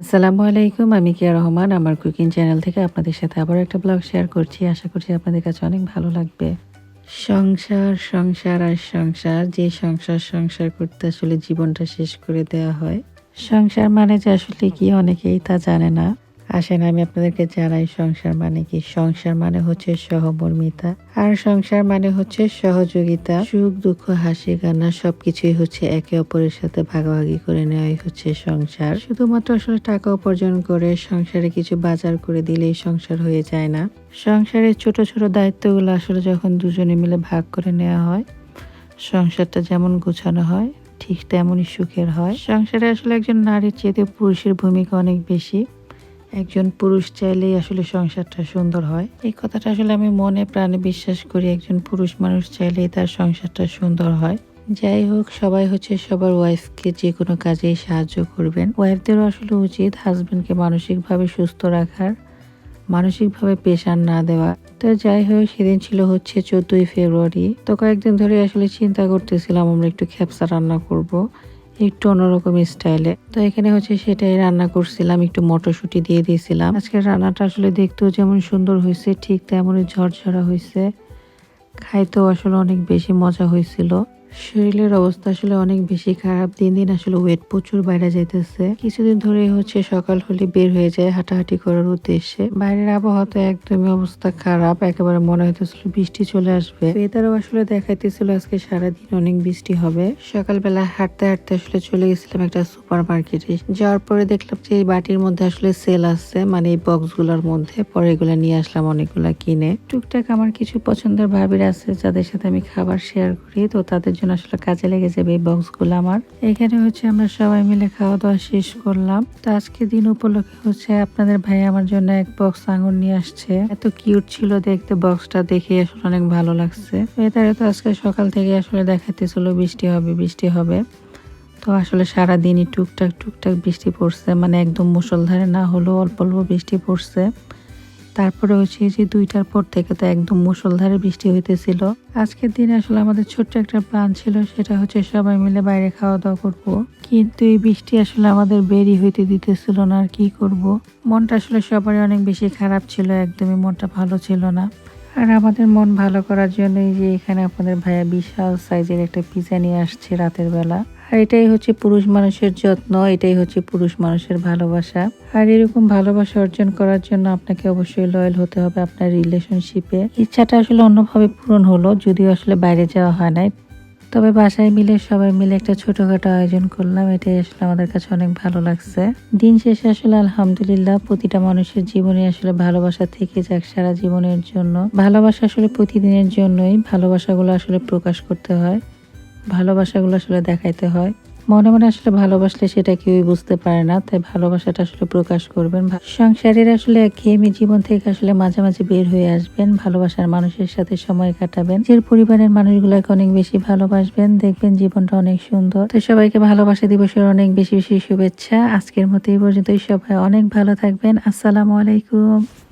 আসসালামু আলাইকুম, আমি কিয়া রহমান, আমার কুকিং চ্যানেল থেকে আপনাদের সাথে আবার একটা ব্লগ শেয়ার করছি। আশা করছি আপনাদের কাছে অনেক ভালো লাগবে। সংসার সংসার আর সংসার, যে সংসার সংসার করতে আসলে জীবনটা শেষ করে দেওয়া হয়। সংসার মানে যে আসলে কি অনেকেই তা জানে না। আসেন, আমি আপনাদেরকে জানাই, সংসার মানে কি? সংসার মানে হচ্ছে সহমর্মিতা। আর সংসার মানে হচ্ছে সহযোগিতা। সুখ, দুঃখ, হাসি, কান্না সবকিছুই হচ্ছে একে অপরের সাথে ভাগাভাগি করে নেওয়াই হচ্ছে সংসার। শুধুমাত্র আসলে টাকা উপার্জন করে সংসারে কিছু বাজার করে দিলেই সংসার হয়ে যায় না। সংসারের ছোট ছোট দায়িত্বগুলো আসলে যখন দুজনে মিলে ভাগ করে নেওয়া হয়, সংসারটা যেমন গোছানো হয়, ঠিক তেমনই সুখের হয়। সংসারে আসলে একজন নারীর চেয়ে পুরুষের ভূমিকা অনেক বেশি। একজন পুরুষ চাইলেই আসলে সংসারটা সুন্দর হয়। এই কথাটা আসলে আমি মনে প্রাণে বিশ্বাস করি, একজন পুরুষ মানুষ চাইলেই তার সংসারটা সুন্দর হয়। যাই হোক, সবাই হচ্ছে সবার ওয়াইফকে যে কোনো কাজেই সাহায্য করবেন। ওয়াইফদেরও আসলে উচিত হাজব্যান্ডকে মানসিকভাবে সুস্থ রাখার, মানসিকভাবে প্রেশার না দেওয়া। তো যাই হোক, সেদিন ছিল হচ্ছে চোদ্দই ফেব্রুয়ারি। তো কয়েকদিন ধরে আসলে চিন্তা করতেছিলাম আমরা একটু খ্যাপসা রান্না করব। একটু অন্যরকম স্টাইলে। তো এখানে হচ্ছে সেটাই রান্না করছিলাম, একটু মটরশুঁটি দিয়ে দিয়েছিলাম। আজকে রান্নাটা আসলে দেখতেও যেমন সুন্দর হয়েছে, ঠিক তেমনই ঝরঝরা হয়েছে। খাইতেও আসলে অনেক বেশি মজা হয়েছিল। শরীরের অবস্থা আসলে অনেক বেশি খারাপ। দিন দিন আসলে ওয়েট প্রচুর বাইরে যাইতেছে। কিছুদিন ধরে হচ্ছে সকাল হলে বের হয়ে যায় হাঁটাহাঁটি করার উদ্দেশ্যে। বাইরের আবহাওয়া তো একদমই অবস্থা খারাপ, একেবারে মনে হইতেছিল বৃষ্টি চলে আসবে। ওয়েদারও আসলে দেখাইতেছিল আজকে সারাদিন অনেক বৃষ্টি হবে। সকালবেলা হাঁটতে হাঁটতে আসলে চলে গেছিলাম একটা সুপার মার্কেটে যাওয়ার পরে দেখলাম যে এই বাটির মধ্যে আসলে সেল আছে মানে এই বক্সগুলোর মধ্যে। পরে এগুলো নিয়ে আসলাম অনেকগুলা কিনে। টুকটাক আমার কিছু পছন্দের ভাবির আছে, যাদের সাথে আমি খাবার শেয়ার করি, তো তাদের জন্য আসলে কাজে লেগে যাবে এই বক্সগুলো আমার। এখানে হচ্ছে আমরা সবাই মিলে খাওয়া দাওয়া শেষ করলাম। তো আজকে দিন উপলক্ষে হচ্ছে আপনাদের ভাই আমার জন্য এক বক্স আঙুর নিয়ে আসছে। এত কিউট ছিল দেখতে বক্সটা দেখে আসলে অনেক ভালো লাগছে। এটারে তো আজকে সকাল থেকে আসলে দেখাইতেছিল বৃষ্টি হবে বৃষ্টি হবে। তো আসলে সারাদিনই টুকটাক টুকটাক বৃষ্টি পড়ছে। মানে একদম মুসলধারে না হলেও অল্প অল্প বৃষ্টি পড়ছে। তারপরে হচ্ছে যে দুইটার পর থেকে তো একদম মুসলধারে বৃষ্টি হইতেছিল। আজকের দিনে আসলে আমাদের ছোট্ট একটা প্ল্যান ছিল, সেটা হচ্ছে সবাই মিলে বাইরে খাওয়া দাওয়া করব। কিন্তু এই বৃষ্টি আসলে আমাদের বেরি হইতে দিতেছিল না, আর কি করব? মনটা আসলে সবারই অনেক বেশি খারাপ ছিল, একদমই মনটা ভালো ছিল না। আর আমাদের মন ভালো করার জন্য এই যে এখানে আপনাদের ভাইয়া বিশাল সাইজের একটা পিজা নিয়ে আসছে রাতের বেলা। আর এটাই হচ্ছে পুরুষ মানুষের যত্ন, এটাই হচ্ছে পুরুষ মানুষের ভালোবাসা। আর এরকম ভালোবাসা অর্জন করার জন্য আপনাকে অবশ্যই লয়াল হতে হবে আপনার রিলেশনশিপে ইচ্ছাটা আসলে অন্যভাবে পূরণ হলো, যদিও আসলে বাইরে যাওয়া হয় নাই। তবে বাসায় মিলে, সবাই মিলে একটা ছোটখাটো আয়োজন করলাম, এটাই আসলে আমাদের কাছে অনেক ভালো লাগছে। দিন শেষে আসলে আলহামদুলিল্লাহ, প্রতিটা মানুষের জীবনে আসলে ভালোবাসা থেকে যাক সারা জীবনের জন্য। ভালোবাসা আসলে প্রতিদিনের জন্যই, ভালোবাসাগুলো আসলে প্রকাশ করতে হয়। ভালোবাসাগুলো আসলে দেখাইতে হয়। মনে মনে আসলে ভালোবাসলে সেটা কেউই বুঝতে পারে না, তাই ভালোবাসাটা আসলে প্রকাশ করবেন। সংসারের আসলে একঘেয়েমি জীবন থেকে আসলে মাঝে মাঝে বের হয়ে আসবেন, ভালোবাসার মানুষের সাথে সময় কাটাবেন। যে পরিবারের মানুষগুলোকে অনেক বেশি ভালোবাসবেন, দেখবেন জীবনটা অনেক সুন্দর। তো সবাইকে ভালোবাসা দিবসের অনেক বেশি বেশি শুভেচ্ছা। আজকের মতো এই পর্যন্তই। সবাই অনেক ভালো থাকবেন। আসসালামু আলাইকুম।